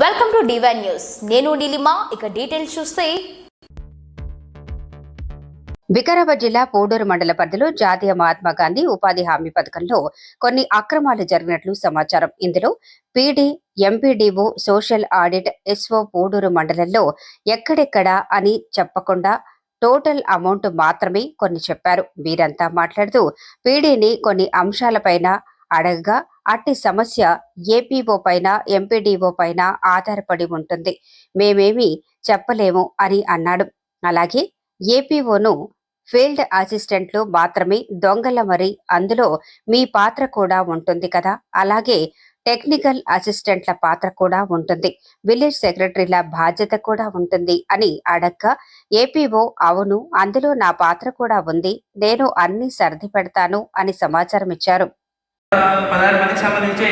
Welcome to divine news నేను నీలిమా ఇక details చూస్తే. వికారాబాద్ జిల్లా పోడూరు మండల పరిధిలో జాతీయ మహాత్మా గాంధీ ఉపాధి హామీ పథకంలో కొన్ని అక్రమాలు జరిగినట్లు సమాచారం. ఇందులో PD MPDO social audit SO Poduru మండలంలో ఎక్కడెక్కడ అని చెప్పకుండా టోటల్ అమౌంట్ మాత్రమే కొన్ని చెప్పారు. వీరంతా మాట్లాడుతూ పీడీని కొన్ని అంశాలపైన అడగగా అట్టి సమస్య ఏపీఓ పైన ఎంపీడీఓ పైన ఆధారపడి ఉంటుంది. మేమేమి చెప్పలేము అని అన్నాడు. అలాగే ఏపీఓను ఫీల్డ్ అసిస్టెంట్లు మాత్రమే దొంగల మరి అందులో మీ పాత్ర కూడా ఉంటుంది కదా? అలాగే టెక్నికల్ అసిస్టెంట్ల పాత్ర కూడా ఉంటుంది. విలేజ్ సెక్రటరీల బాధ్యత కూడా ఉంటుంది అని అడగ్గా ఏపీఓ అవును అందులో నా పాత్ర కూడా ఉంది. నేను అన్ని సర్ది పెడతాను అని సమాచారం ఇచ్చారు పదహారు మందికి సంబంధించి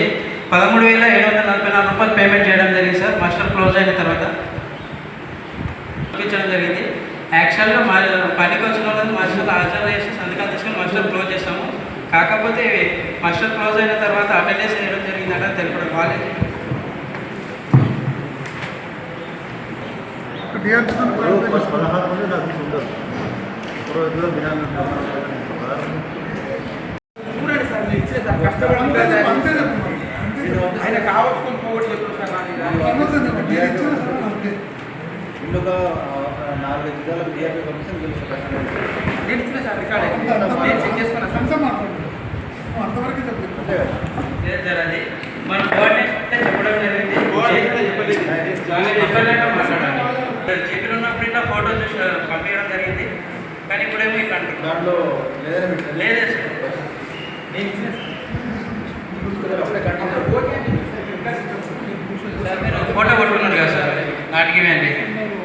పదమూడు వేల ఏడు వందల నలభై నాలుగు రూపాయలు పేమెంట్ చేయడం జరిగింది సార్. మాస్టర్ క్లోజ్ అయిన తర్వాత పంపించడం జరిగింది. యాక్చువల్గా మా పనికి వచ్చిన వాళ్ళని మాస్టర్ హాజరు చేసి సంతకాలు తీసుకొని మాస్టర్ క్లోజ్ చేస్తాము. కాకపోతే మాస్టర్ క్లోజ్ అయిన తర్వాత అటెండెన్స్ వేయడం జరిగిందంటే తెలుపడం కాలేజ్. పదహారు మంది నాకు ఇప్పుడు ఇద్దరు బిర్యానీ పదహారు చూడండి సార్ మీరు ఇచ్చే సార్ కష్టపడి ఉంటుంది అది. ఆయన కావాల్సుకొని పోగొట్టి చెప్పారు ఇందులో నాలుగు జిల్లాల బీఆర్పీ కమిషన్ గెలిచిన సార్ రికార్డ్ నేను చెక్ లేదు అది మన కోఆర్డినేషన్ చెప్పడం జరిగింది కోఆర్డినేషన్ ఉన్నప్పుడు ఇట్లా ఫోటో చూసి పంపించడం జరిగింది కానీ ఇప్పుడేమీ కంటే దాంట్లో లేదని లేదే సార్ ఫోటో పట్టుకున్నారు కదా సార్. నాటికి అండి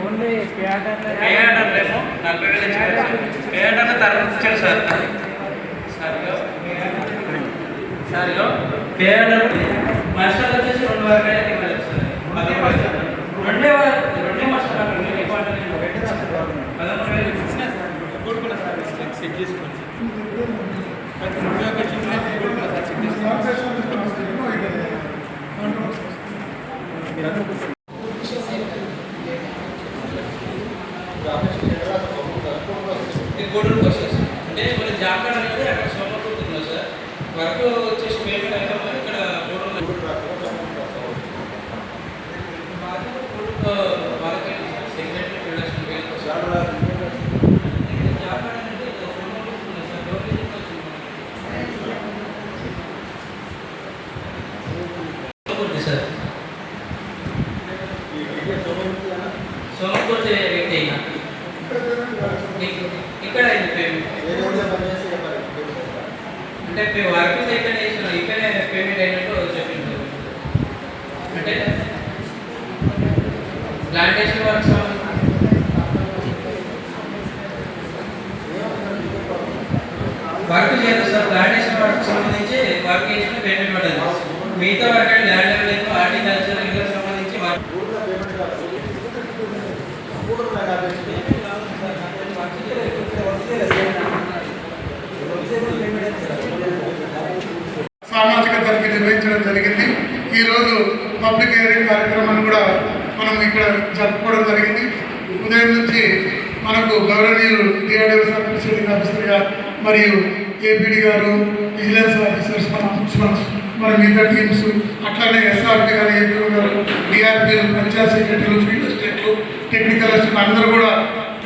ఓన్లీ పేఆర్డర్ ఏమో నలభై వేలు ఇచ్చారు సార్. పేఆర్డర్ తర్వాత ఇచ్చారు సార్. సార్ సార్ ఇగో పేఆర్డర్ మాస్టర్ వచ్చేసి రెండు వరకు అయితే ఇవ్వాలి సార్ పది రూపాయలు. రెండే వా- రెండే మాస్టర్ కాదు, రెండే డిపార్ట్మెంట్ పదమూడు వేలు ఇచ్చిన సార్ కొడుకున్నా సార్ చెక్ సెట్ చేసుకోండి ప్రతి ఉద్యోగం చిన్న కొడుకున్నా సార్ చెక్ చేసుకోండి మీరందరూ కూర్చోండి. ఇది గూడూరుకి వస్తుంది సార్ అంటే మన జాబ్ కార్డ్ అనేది అక్కడ సోమపూర్ ఉంది సార్ వర్క్ వచ్చేసి పేమెంట్ అయితే ఇక్కడ గూడూరులో బాధ్యత గూడూరులో వాళ్ళకి సెక్రటరీ ప్రొడక్షన్ పేరు దాంట్లో జాబ్ కార్డ్ అనేది సోమపూర్ ఉంది సార్ డోర్ వచ్చింది సార్ సోమపూర్ వ్యక్తి అయినా? ఇక్కడ అయింది పేమెంట్. అంటే మేము వర్క్ ఇక్కడ చేసిన ఇక్కడే పేమెంట్ అయినట్టు చెప్పింది అంటే ప్లాంటేషన్ వర్క్స్ వర్క్ చేయాలి సార్. ప్లాంటేషన్ వర్క్ సంబంధించి వర్క్ చేసిన పేమెంట్ పడదు. మిగతా వర్క్ ల్యాండ్ డెవలప్ హార్టికల్చర్ ఇంకా సంబంధించి వర్క్ ఊళ్ళో పేమెంట్ కాదు. సామాజిక తరగతి నిర్వహించడం జరిగింది. ఈరోజు పబ్లిక్ హియరింగ్ కార్యక్రమాన్ని కూడా మనం ఇక్కడ జరుపుకోవడం జరిగింది. ఉదయం నుంచి మనకు గౌరవనీయులు డిఆర్డీఓ సార్ ప్రిసైడింగ్ ఆఫీసర్గా మరియు ఏపీడీ గారు విజిలెన్స్ ఆఫీసర్స్ మరి మిగతా టీమ్స్ అట్లానే ఎస్ఆర్పి గారు ఏపీ గారు డిఆర్పీలు పంచాయత్ సెక్రటరీలు ఫీల్డ్ టెక్నికల్ అసిస్టెంట్ అందరూ కూడా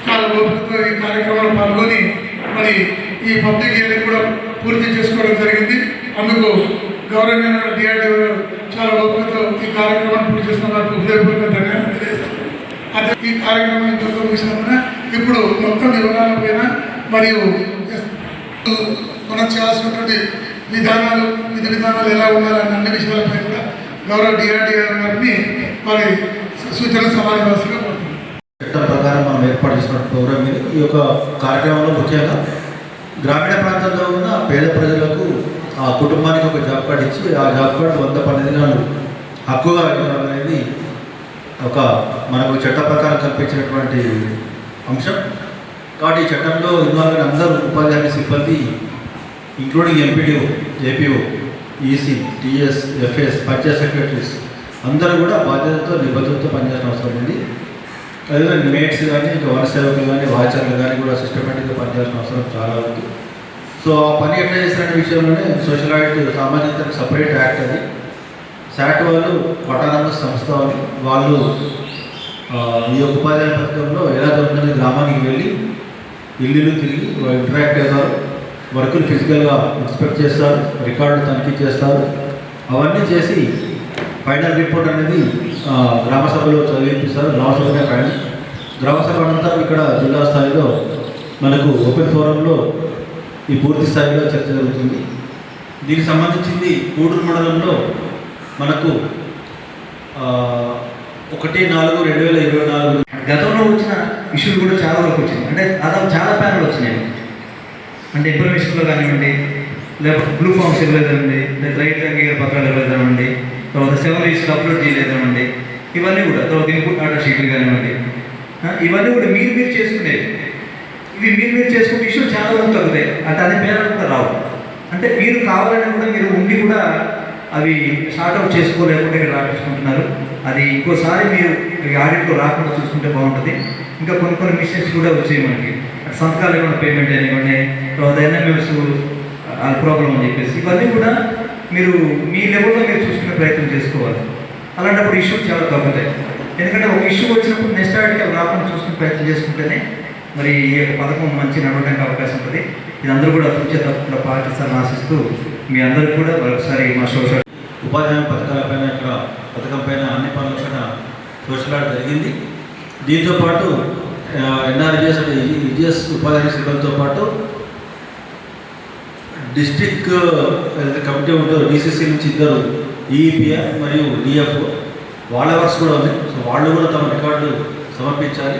చాలా ఓపికతో ఈ కార్యక్రమంలో పాల్గొని మరి ఈ పబ్లిక్ హియరింగ్ కూడా పూర్తి చేసుకోవడం జరిగింది. అందుకు గౌరవమైన డిఆర్డీఓ గారు చాలా ఓపికతో ఈ కార్యక్రమాన్ని పూర్తి చేసిన వారికి హృదయపూర్వక ధన్యవాదాలు అదే ఈ కార్యక్రమం ఇంతకు ముగిసినందున ఇప్పుడు మొత్తం వివరాల పైన మరియు మనం చేయాల్సినటువంటి విధానాలు విధి విధానాలు ఎలా ఉండాలన్న అన్ని విషయాలపై కూడా గౌరవ డిఆర్డీఆర్ గారిని వారి సూచన సమావేశంగా చట్టం ప్రకారం మనం ఏర్పాటు చేసిన ప్రోగ్రామ్ ఇది. ఈ యొక్క కార్యక్రమంలో ముఖ్యంగా గ్రామీణ ప్రాంతాల్లో ఉన్న పేద ప్రజలకు ఆ కుటుంబానికి ఒక జాబ్ కార్డు ఇచ్చి ఆ జాబ్ కార్డు వంద పన్నెండు దినాలు హక్కుగా ఇవ్వడం అనేది ఒక మనకు చట్ట ప్రకారం కల్పించినటువంటి అంశం. కాబట్టి ఈ చట్టంలో ఇన్వాల్వ్ అయిన అందరూ ఉపాధ్యాయ సిబ్బంది including MPDO APO EC TS FS panchayat secretaries అందరూ కూడా బాధ్యతతో నిబద్ధతతో పనిచేసిన అవసరం ఉంది. అదే మేట్స్ కానీ ఇంకా వన సేవకులు కానీ వాచర్లు కానీ కూడా సిస్టమేటిక్గా పనిచేయాల్సిన అవసరం చాలా ఉంది. సో ఆ పని ఎట్లా చేసిన విషయంలోనే సోషల్ యాక్ట్ సామాజిక సపరేట్ యాక్ట్ అది. శాట్ వాళ్ళు పటానమ సంస్థ వాళ్ళు ఈ యొక్క ఉపాధ్యాయ పథకంలో ఎలా జరుగుతుంది గ్రామానికి వెళ్ళి ఇల్లు తిరిగి ఇంటరాక్ట్ అవుతారు. వర్కులు ఫిజికల్గా ఇన్స్పెక్ట్ చేస్తారు రికార్డు తనిఖీ చేస్తారు. అవన్నీ చేసి ఫైనల్ రిపోర్ట్ అనేది గ్రామ సభలో చదివిపిస్తారు గ్రామ సభనే ఫైనల్ గ్రామ సభ అనంతరం ఇక్కడ జిల్లా స్థాయిలో మనకు ఓపెన్ ఫోరంలో ఈ పూర్తి స్థాయిలో చర్చ జరుగుతుంది. దీనికి సంబంధించింది కూడూరు మండలంలో మనకు ఒకటి నాలుగు రెండు వేల ఇరవై నాలుగు గతంలో వచ్చిన ఇష్యూలు కూడా చాలా వరకు వచ్చింది అంటే దాదాపు చాలా ప్యానల్ వచ్చినాయి. అంటే ఇన్ఫర్మేషన్లో కానివ్వండి లేకపోతే బ్లూ ఫామ్స్ ఇవ్వలేదండి లేదా రైతు అంగీకార పత్రాలు ఇవ్వలేదనండి తర్వాత సెవెన్ లిస్ట్ అప్లోడ్ చేయలేదనండి ఇవన్నీ కూడా తర్వాత ఇన్పుట్ ఆర్డర్ షీట్లు కానివ్వండి. ఇవన్నీ కూడా మీరు మీరు చేసుకునేవి ఇవి మీరు మీరు చేసుకునే ఇష్యూ చాలా వరకు తగ్గుతాయి. అంటే అది పేరు రావు. అంటే మీరు కావాలని కూడా మీరు ఉండి కూడా అవి షార్ట్ అవుట్ చేసుకోలేకుండా ఇక్కడ రాపించుకుంటున్నారు అది ఇంకోసారి మీరు ఆడిట్లో రాకుండా చూసుకుంటే బాగుంటుంది. ఇంకా కొన్ని కొన్ని మిషన్స్ కూడా వచ్చాయి మనకి. సంతకాలు ఏమైనా పేమెంట్ అయినవ్వండి తర్వాత ఎన్ఎంఎస్ ప్రాబ్లం అని చెప్పేసి. ఇవన్నీ కూడా మీరు మీ లెవెల్లో మీరు చూసుకునే ప్రయత్నం చేసుకోవాలి అలాంటప్పుడు ఇష్యూ చాలా తగ్గుతాయి ఎందుకంటే ఒక ఇష్యూ వచ్చినప్పుడు నెక్స్ట్ ఆర్టికల్ రాకుండా చూసుకునే ప్రయత్నం చేసుకుంటేనే మరి ఈ యొక్క పథకం మంచి నడవడానికి అవకాశం ఉంటుంది ఇది అందరూ కూడా అభివృద్ధి తప్పకుండా పాటిస్తారని ఆశిస్తూ మీ అందరూ కూడా మరొకసారి మా సోషల్ ఉపాధ్యాయ పథకాలపైన ఇక్కడ పథకం పైన అన్ని పనులపైన సోషల్ ఆర్ట్ జరిగింది దీంతో పాటు ఎన్ఆర్జిఎస్ అంటే ఈజిఎస్ ఉపాధ్యాయ సిబ్బందితో పాటు డిస్టిక్ హెల్త్ కమిటీ ఉంటారు డీసీసీ నుంచి ఇద్దరు ఈఈపిఆర్ మరియు డిఎఫ్ వాళ్ళ వర్క్స్ కూడా ఉంది. సో వాళ్ళు కూడా తమ రికార్డు సమర్పించాలి.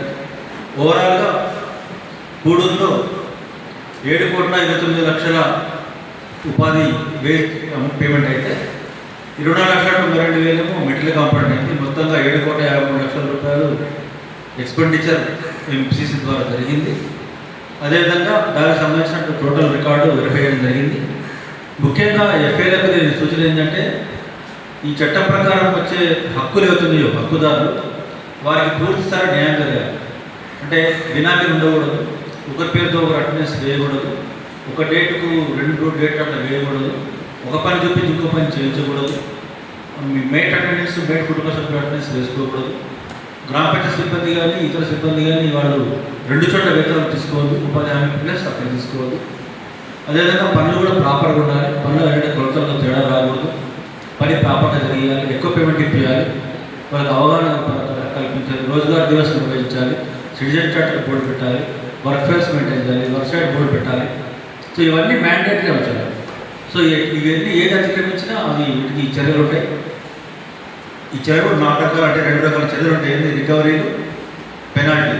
ఓవరాల్గా గూడూరులో ఏడు కోట్ల ఇరవై తొమ్మిది లక్షల ఉపాధి వే పేమెంట్ అయితే ఇరవై నాలుగు లక్షల తొంభై రెండు వేలేమో మెటీరియల్ కాంపౌండ్ అయింది. మొత్తంగా ఏడు కోట్ల యాభై మూడు లక్షల రూపాయలు ఎక్స్పెండిచర్ ఎంసీసీ ద్వారా జరిగింది. అదేవిధంగా దానికి సంబంధించిన టోటల్ రికార్డు వెరిఫై చేయడం జరిగింది. ముఖ్యంగా ఎఫ్ఐలకు నేను సూచన ఏంటంటే ఈ చట్టం ప్రకారం వచ్చే హక్కులు అవుతున్నాయో హక్కుదారులు వారికి పూర్తి స్థాయి న్యాయం జరగాలి. అంటే బినామీ ఉండకూడదు ఒకరి పేరుతో ఒకరు అటెండెన్స్ వేయకూడదు ఒక డేటుకు రెండు డేట్ అట్లా వేయకూడదు ఒక పని చూపించి ఇంకో పని చేయించకూడదు మీ మేట్ అటెండెన్స్ మేట్ కుటుంబ సభ్యుల అటెండెన్స్ వేసుకోకూడదు. గ్రామ సిబ్బంది కానీ ఇతర సిబ్బంది కానీ వాళ్ళు రెండు చోట్ల వేతనం తీసుకోవద్దు ఉపాధి హామీ ప్లస్ అక్కడ తీసుకోవద్దు అదేవిధంగా పనులు కూడా ప్రాపర్గా ఉండాలి. పనులు ఏంటంటే కొలతలతో తేడా రాకూడదు. పని ప్రాపర్గా జరిగాలి ఎక్కువ పేమెంట్ ఇప్పించాలి వాళ్ళకి అవగాహన కల్పించాలి. రోజుగారు దివస్ నిర్వహించాలి. సిటిజన్ చార్టర్ బోర్డు పెట్టాలి. వర్క్ ఫేస్ మెయింటైన్ చేయాలి. వర్క్ సైడ్ బోర్డు పెట్టాలి. సో ఇవన్నీ మ్యాండేటరీ అంశాలు సో ఇవన్నీ ఏది అతిక్రమించినా అది వీటికి చర్యలు ఉంటాయి. ఈ చర్యలు నాలుగు రకాలు అంటే రెండు రకాల చర్యలు ఉంటాయి. ఏంది? రికవరీలు పెనాల్టీ.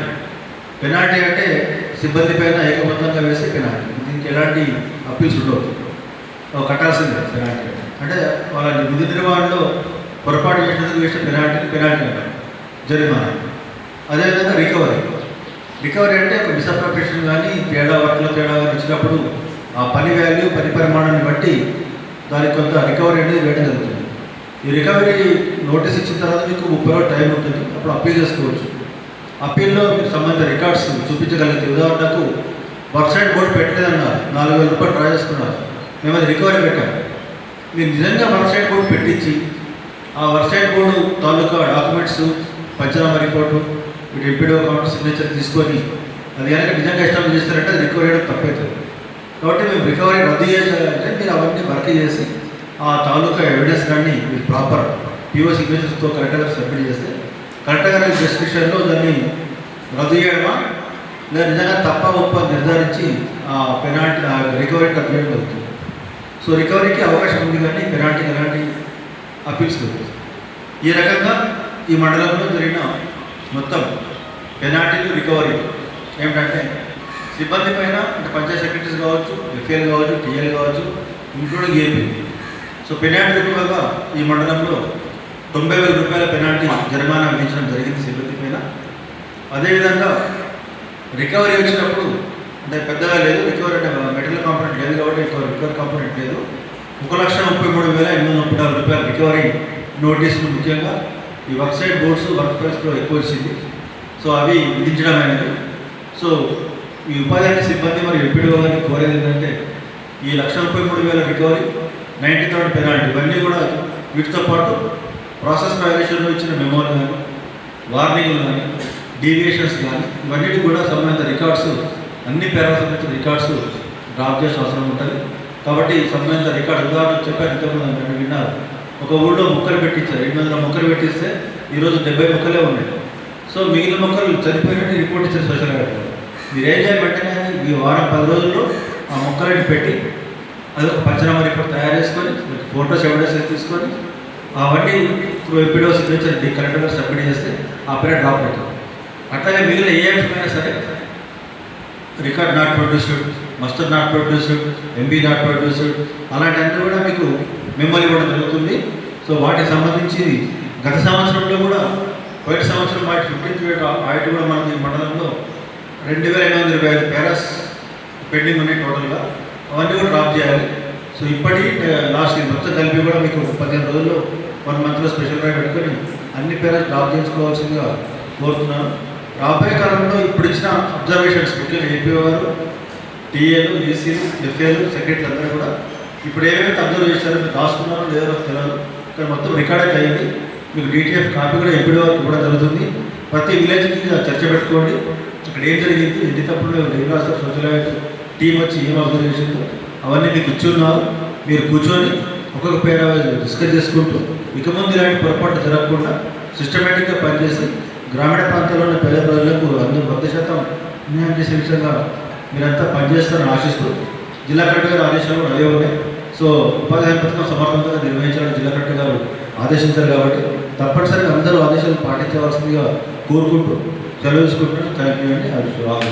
పెనాల్టీ అంటే సిబ్బంది పైన ఏకబద్ధంగా వేసే పెనాల్టీ. దీనికి ఎలాంటి అప్పీల్స్ ఉండవు. కట్టాల్సిందే పెనాల్టీ. అంటే. వాళ్ళని వాళ్ళ విధి నిర్వహణలో పొరపాటు చేసినందుకు వేసిన పెనాల్టీ పెనాల్టీ అంటారు. జరిమానా. అదేవిధంగా రికవరీ. రికవరీ అంటే ఒక మిస్అప్రపరేషన్ కానీ తేడా వర్క్లో తేడా వచ్చినప్పుడు ఆ పని వాల్యూ పని పరిమాణాన్ని బట్టి దానికి కొంత రికవరీ అనేది వేయడం జరుగుతుంది. ఈ రికవరీ నోటీస్ ఇచ్చిన తర్వాత మీకు ముప్పై రోజులు టైం ఉంటుంది. అప్పుడు అప్పీల్ చేసుకోవచ్చు. అప్పీల్లో మీకు సంబంధించిన రికార్డ్స్ చూపించగలిగితే ఉదాహరణకు పర్సెంట్ బోర్డు పెట్టలేదన్నారు. నాలుగు వేల రూపాయలు డ్రా చేసుకున్నారు. మేము అది రికవరీ పెట్టాము మీరు నిజంగా వర్క్ బోర్డు పెట్టించి ఆ వర్క్ బోర్డు తాలూకా డాక్యుమెంట్స్ పంచనామా రిపోర్టు వీటి ఎంపీడో కౌంటర్ సిగ్నేచర్ తీసుకొని అది కనుక నిజంగా ఇష్టం చేస్తారంటే అది రికవరీ అయ్యడం తప్పవుతుంది కాబట్టి మేము రికవరీ రద్దు చేయాలంటే మీరు అవన్నీ వర్క్ చేసి ఆ తాలూకా ఎవిడెన్స్ కానీ మీరు ప్రాపర్ పిఓ సిగ్నేచర్స్తో కరెక్ట్గా సబ్మిట్ చేస్తే కరెక్ట్గా డిస్క్రిప్షన్లో దాన్ని రద్దు చేయడమా లేదా నిజంగా తప్ప ఒప్ప నిర్ధారించి ఆ పెనాల్టీ ఆ రికవరీ కంప్లైంట్ అవుతుంది సో రికవరీకి అవకాశం ఉంది కానీ పెనాల్టీ ఎలాంటి అప్పీల్స్ లేదు ఈ రకంగా ఈ మండలంలో జరిగిన మొత్తం పెనాల్టీలు రికవరీ ఏమిటంటే సిబ్బంది పైన అంటే పంచాయత్ సెక్రటరీస్ కావచ్చు ఎఫ్ఏలు కావచ్చు టీఎల్ కావచ్చు ఇంక్లూడింగ్ ఏపీ సో పెనాల్టీ కూడా ఈ మండలంలో తొంభై వేల రూపాయల పెనాల్టీ జరిమానా విధించడం జరిగింది సిబ్బంది పైన. అదేవిధంగా రికవరీ వచ్చినప్పుడు అంటే పెద్దగా లేదు రికవరీ అంటే మెటీరియల్ కాంపోనెంట్ లేదు కాబట్టి రికవరీ కాంపోనెంట్ లేదు. ఒక లక్ష ముప్పై మూడు వేల ఎనిమిది వందల ముప్పై నాలుగు రూపాయల రికవరీ నోటీసులు ముఖ్యంగా ఈ వర్క్ సైడ్ బోర్డ్స్ వర్క్ ప్లేస్లో ఎక్కువ వచ్చింది. సో అవి విధించడం అనేది. సో ఈ ఉపాధి సిబ్బంది మరి ఎంపీడీఓ వాళ్ళని కోరేది ఏంటంటే ఈ లక్ష ముప్పై మూడు వేల రికవరీ నైంటీ థర్డ్ పెనాల్టీ. ఇవన్నీ కూడా వీటితో పాటు ప్రాసెస్ వైలేషన్లో ఇచ్చిన మెమోలు కానీ వార్నింగ్లు కానీ డీవియేషన్స్ కానీ ఇవన్నిటి కూడా సంబంధిత రికార్డ్స్ అన్ని పేరాల సంబంధించిన రికార్డ్స్ డ్రాప్ చేసిన అవసరం ఉంటుంది. కాబట్టి సంబంధిత రికార్డు ఉదాహరణ చెప్పారు ఇంతకుముందు మీరు విన్నారు ఒక ఊళ్ళో మొక్కలు పెట్టించారు. ఎనిమిది వందల మొక్కలు పెట్టిస్తే ఈరోజు డెబ్బై మొక్కలే ఉన్నాయి. సో మిగిలిన మొక్కలు చనిపోయినట్టు రిపోర్ట్ ఇచ్చారు సోషల్ మీడియాలో. మీరు ఏం చేయాలి ఈ వారం పది రోజుల్లో ఆ మొక్కలని పెట్టి అది ఒక పంచనామా రిపోర్ట్ తయారు చేసుకొని ఫోటోస్ ఎవిడెన్స్ తీసుకొని అవన్నీ ఇప్పుడు ఎప్పుడో సిగ్నేచర్ డి కలెక్టర్ సబ్మిట్ చేస్తే ఆ పేరు డ్రాప్ అవుతుంది. అట్లాగే మిగిలిన ఏ అంశమైనా సరే record not produced muster not produced MB not produced అలాంటివన్నీ కూడా మీకు మెమరీ కూడా జరుగుతుంది. సో వాటికి సంబంధించి గత సంవత్సరంలో కూడా పోయిన సంవత్సరం వాటి ఫిఫ్టీన్త్ రేట్ ఆయిట్ కూడా మనకి మండలంలో రెండు వేల ఎనిమిది వందల ఇరవై ఐదు పేరస్ పెండింగ్ ఉన్నాయి టోటల్గా. అవన్నీ కూడా డ్రాప్ చేయాలి. సో ఇప్పటి లాస్ట్ ఇయర్ మొత్తం కలిపి కూడా మీకు పదిహేను రోజుల్లో వన్ మంత్లో స్పెషల్ డ్రైవ్ పెట్టుకొని అన్ని పేరెంట్స్ డ్రాప్ చేసుకోవాల్సిందిగా కోరుతున్నాను. రాబోయే కాలంలో ఇప్పుడు ఇచ్చిన అబ్జర్వేషన్స్ ముఖ్యంగా ఏపీ వారు టీఏలు ఈసీలు ఎఫ్ఏలు సెక్రటరీ అందరూ కూడా ఇప్పుడు ఏమేమి అబ్జర్వ్ చేశారో మీరు రాసుకున్నారో లేదో తెలియదు కానీ మొత్తం రికార్డ్ అయింది. మీకు డీటీఎఫ్ కాపీ కూడా ఎంపీ వరకు కూడా జరుగుతుంది. ప్రతి విలేజ్కి చర్చ పెట్టుకోండి. ఇక్కడ ఏం జరిగింది? ఎన్ని తప్పులు ఏం రాస్తారు సోషల్ టీం వచ్చి ఏం అబ్జర్వ్ చేసిందో అవన్నీ మీకు ఇచ్చున్నారు. మీరు కూర్చొని ఒక్కొక్క పేర డిస్కస్ చేసుకుంటూ ఇక ముందు ఇలాంటి పొరపాటు జరగకుండా సిస్టమేటిక్గా పనిచేసి గ్రామీణ ప్రాంతాల్లో ఉన్న పేద ప్రజలకు అందరూ వంద శాతం న్యాయం చేసే విషయంగా మీరంతా పనిచేస్తారని ఆశిస్తూ జిల్లా కలెక్టర్ గారు ఆదేశాలు అదే ఉన్నాయి. సో ఉపాధి హామీ పథకం సమర్థవంతంగా నిర్వహించాలని జిల్లా కలెక్టర్ గారు ఆదేశించారు కాబట్టి తప్పనిసరిగా అందరూ ఆదేశాలు పాటించవలసిందిగా కోరుకుంటూ సెలవు తీసుకుంటున్నాను. థ్యాంక్ యూ అండి. అది రాదు